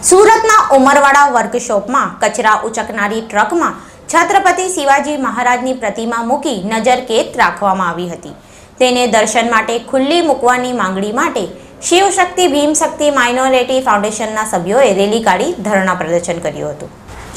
સુરતના ઉમરવાડા વર્કશોપમાં કચરા ઉચકનારી ટ્રકમાં છત્રપતિ શિવાજી મહારાજની પ્રતિમા મૂકી નજરકેદ રાખવામાં આવી હતી. તેને દર્શન માટે ખુલ્લી મૂકવાની માંગણી માટે શિવશક્તિ, ભીમશક્તિ માઇનોરિટી ફાઉન્ડેશનના સભ્યોએ રેલી કાઢી ધરણા પ્રદર્શન કર્યું હતું.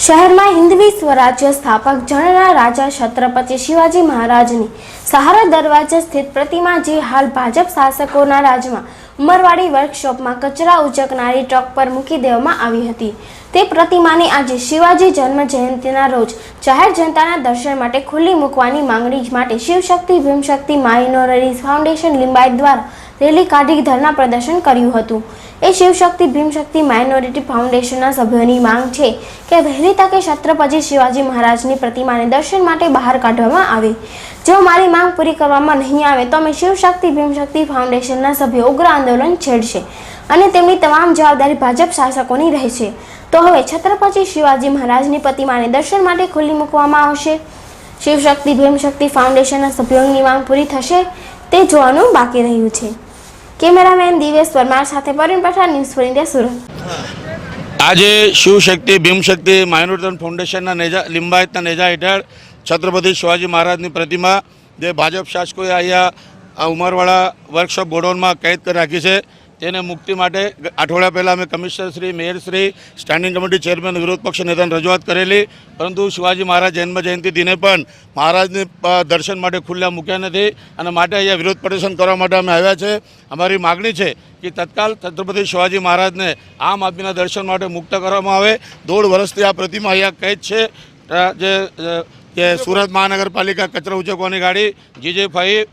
શહેરમાં હિન્દવી સ્વરાજ્ય સ્થાપક જણના રાજા છત્રપતિ શિવાજી મહારાજની સહારા દરવાજે સ્થિત પ્રતિમા જે હાલ ભાજપ શાસકોના રાજમાં ઉમરવાડી વર્કશોપમાં કચરા ઉચકનારી ટ્રક પર મૂકી દેવામાં આવી હતી. તે પ્રતિમાને આજે શિવાજી જન્મ જયંતિના રોજ જાહેર જનતાના દર્શન માટે ખુલ્લી મૂકવાની માંગણી માટે શિવશક્તિ, ભીમશક્તિ માઇનોરિટી ફાઉન્ડેશન લિંબાયત દ્વારા રેલી કાઢી ધરના પ્રદર્શન કર્યું હતું. એ શિવશક્તિ, ભીમશક્તિ માઇનોરિટી ફાઉન્ડેશનના સભ્યોની માંગ છે કે વહેલી તકે છત્રપતિ શિવાજી મહારાજની પ્રતિમાને દર્શન માટે બહાર કાઢવામાં આવે. જો મારી માંગ પૂરી કરવામાં નહીં આવે તો અમે શિવશક્તિ, ભીમશક્તિ ફાઉન્ડેશનના સભ્યો ઉગ્ર આંદોલન છેડશે અને તેમની તમામ જવાબદારી ભાજપ શાસકોની રહેશે. તો હવે છત્રપતિ શિવાજી મહારાજની પ્રતિમાને દર્શન માટે ખુલ્લી મૂકવામાં આવશે? શિવશક્તિ, ભીમશક્તિ ફાઉન્ડેશનના સભ્યોની માંગ પૂરી થશે તે જોવાનું બાકી રહ્યું છે. કેમેરામેન દિવેશ પરમાર સાથે Parveen Pathan news for India Surat. આજે શિવશક્તિ ભીમશક્તિ માઇનોરિટન ફાઉન્ડેશનના નેજા, લિંબાયતના નેજા હેઠળ છત્રપતિ શિવાજી મહારાજની પ્રતિમા, જે ભાજપ શાસકોએ અહીંયા આ ઉમરવાળા વર્કશોપ ગોડાઉનમાં કેદ કરી રાખી છે. તેને મુક્તિ માટે અઠવાડિયા પહેલાં અમે commissioner Shri, mayor Shri standing committee chairman વિરોધ પક્ષ નેતાને રજૂઆત કરેલી. પરંતુ શિવાજી મહારાજ જન્મ જયંતિ દિને પણ મહારાજને દર્શન માટે ખુલ્લા મૂક્યા નથી અને માટે અહીંયા વિરોધ પ્રદર્શન કરવા માટે અમે આવ્યા છે. અમારી માગણી છે કે તત્કાલ છત્રપતિ શિવાજી મહારાજને આમ આદમીના દર્શન માટે મુક્ત કરવામાં આવે. દોઢ વર્ષથી આ પ્રતિમા અહીંયા કેદ છે. જે કે સુરત મહાનગરપાલિકા કચરા ઉચકવાની ગાડી, GJ five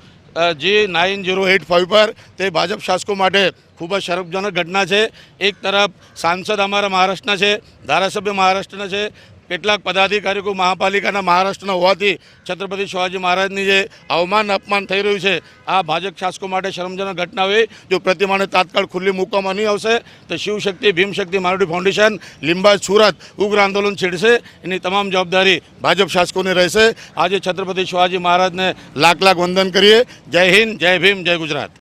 G nine zero eight five પર તે ભાજપ શાસકો માટે ખૂબ જ શરમજનક ઘટના છે. એક તરફ સાંસદ અમારા મહારાષ્ટ્રના છે, ધારાસભ્ય મહારાષ્ટ્રના છે. કેટલાક પદાધિકારીઓ મહાપાલિકાના મહારાષ્ટ્રના હોવાથી છત્રપતિ શિવાજી મહારાજની જે અવમાન અપમાન થઈ રહ્યું છે, આ ભાજપ શાસકો માટે શરમજનક ઘટના હોય, જો પ્રતિમાને તાત્કાળ ખુલ્લી મૂકવામાં નહીં આવશે, તો શિવશક્તિ, ભીમશક્તિ, મારુતિ ફાઉન્ડેશન લીંબાજ સુરત ઉગ્ર આંદોલન છેડશે. એની તમામ જવાબદારી ભાજપ શાસકોની રહેશે. આજે છત્રપતિ શિવાજી મહારાજને લાખ લાખ વંદન કરીએ. જય હિન્દ, જય ભીમ, જય ગુજરાત.